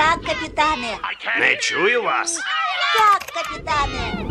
Так, капітане. Не чую вас. Так, капітане.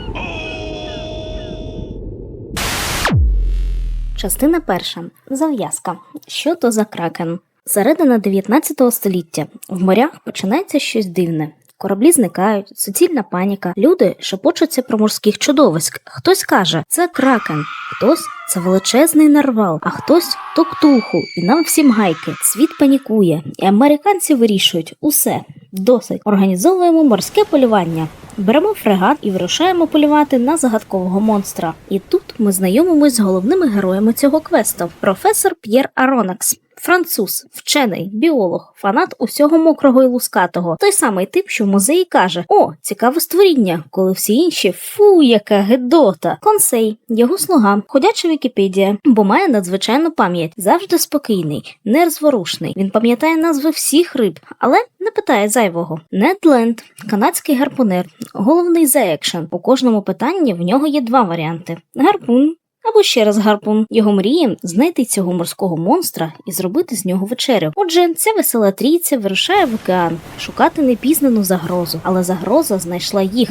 Частина перша. Зав'язка. Що то за кракен? Середина 19 століття. В морях починається щось дивне. Кораблі зникають, суцільна паніка. Люди шепочуться про морських чудовиськ. Хтось каже, це кракен, хтось це величезний нарвал, а хтось то ктулху, і нам всім гайки. Світ панікує, і американці вирішують усе. Досить. Організовуємо морське полювання. Беремо фрегат і вирушаємо полювати на загадкового монстра. І тут ми знайомимось з головними героями цього квесту: професор П'єр Аронакс. Француз, вчений, біолог, фанат усього мокрого і лускатого. Той самий тип, що в музеї каже: О, цікаве створіння, коли всі інші фу, яка гедота. Консей, його слуга, ходяча Вікіпедія, бо має надзвичайну пам'ять, завжди спокійний, нерозворушний. Він пам'ятає назви всіх риб, але не питає зайвого. Нед Ленд, канадський гарпунер, головний за екшен. У кожному питанні в нього є два варіанти: гарпун. Або ще раз гарпун. Його мрієм знайти цього морського монстра і зробити з нього вечерю. Отже, ця весела трійця вирушає в океан шукати непізнану загрозу, але загроза знайшла їх.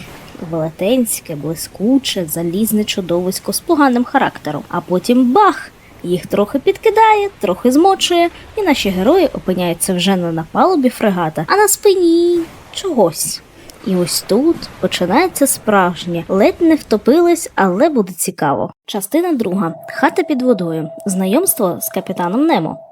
Велетенське, блискуче, залізне чудовисько з поганим характером. А потім бах! Їх трохи підкидає, трохи змочує, і наші герої опиняються вже не на палубі фрегата, а на спині чогось. І ось тут починається справжнє. Ледь не втопились, але буде цікаво. Частина друга. Хата під водою. Знайомство з капітаном Немо.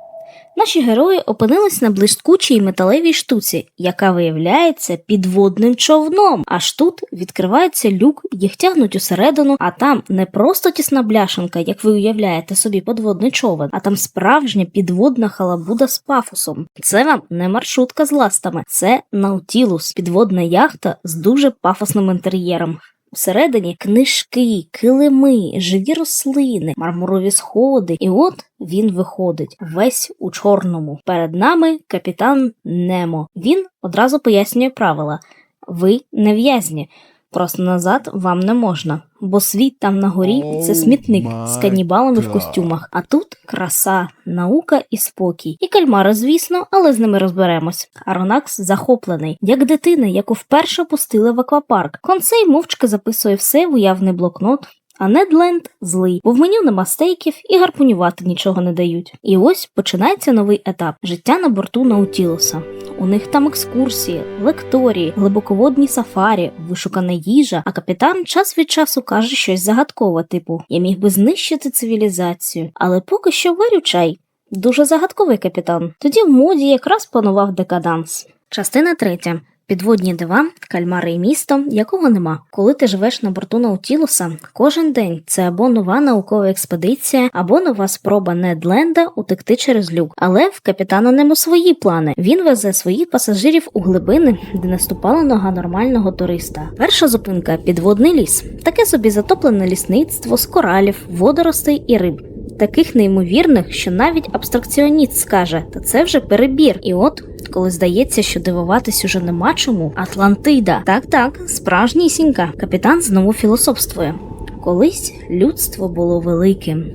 Наші герої опинились на блискучій металевій штуці, яка виявляється підводним човном. Аж тут відкривається люк, їх тягнуть усередину, а там не просто тісна бляшенка, як ви уявляєте собі подводний човен, а там справжня підводна халабуда з пафосом. Це вам не маршрутка з ластами, це Наутілус, підводна яхта з дуже пафосним інтер'єром. Всередині книжки, килими, живі рослини, мармурові сходи, і от він виходить весь у чорному. Перед нами капітан Немо. Він одразу пояснює правила: ви не в'язні. Просто назад вам не можна, бо світ там на горі це смітник з канібалами в костюмах. А тут краса, наука і спокій. І кальмари, звісно, але з ними розберемось. Аронакс захоплений, як дитина, яку вперше пустили в аквапарк. Консей мовчки записує все в уявний блокнот. А Недленд злий, бо в меню нема стейків і гарпунювати нічого не дають. І ось починається новий етап життя на борту Наутілуса. У них там екскурсії, лекторії, глибоководні сафарі, вишукана їжа, а капітан час від часу каже щось загадкове, типу Я міг би знищити цивілізацію, але поки що варю чай. Дуже загадковий капітан. Тоді в моді якраз планував декаданс. Частина третя. Підводні дива, кальмари і місто, якого нема. Коли ти живеш на борту Наутілуса, кожен день це або нова наукова експедиція, або нова спроба Недленда утекти через люк. Але в капітана Немо свої плани. Він везе своїх пасажирів у глибини, де не ступала нога нормального туриста. Перша зупинка підводний ліс, таке собі затоплене лісництво з коралів, водоростей і риб. Таких неймовірних, що навіть абстракціоніст скаже, та це вже перебір. І от, коли здається, що дивуватись уже нема чому, Атлантида. Так, так, справжнісінька. Капітан знову філософствує. Колись людство було великим.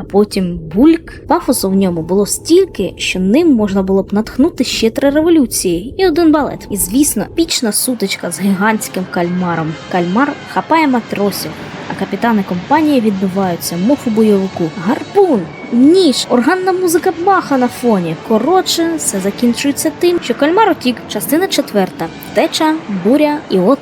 А потім бульк, пафосу в ньому було стільки, що ним можна було б натхнути ще три революції і один балет. І звісно, пічна сутичка з гігантським кальмаром. Кальмар хапає матросів, капітани компанії відбиваються, мов у бойовику. Гарпун, ніж, органна музика баха на фоні. Коротше, все закінчується тим, що кальмар утік. Частина четверта, теча, буря, і от.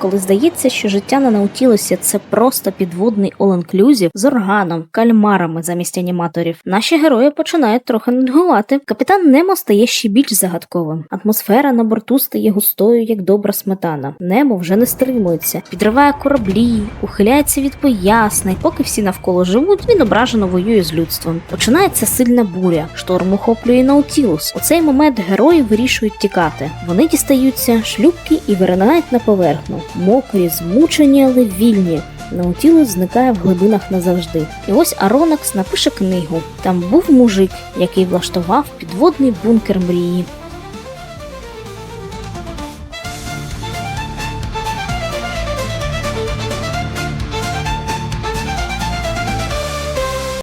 Коли здається, що життя на Наутілусі це просто підводний all-inclusive з органом, кальмарами замість аніматорів, наші герої починають трохи нудьгувати. Капітан Немо стає ще більш загадковим. Атмосфера на борту стає густою, як добра сметана. Немо вже не стримується, підриває кораблі, ухиляється від пояснень. Поки всі навколо живуть, він ображено воює з людством. Починається сильна буря, шторм охоплює Наутілус. У цей момент герої вирішують тікати. Вони дістаються шлюпки і виринають на поверхню. Мокрі, змучені, але вільні. Наутіло зникає в глибинах назавжди. І ось Аронакс напише книгу. Там був мужик, який влаштував підводний бункер мрії.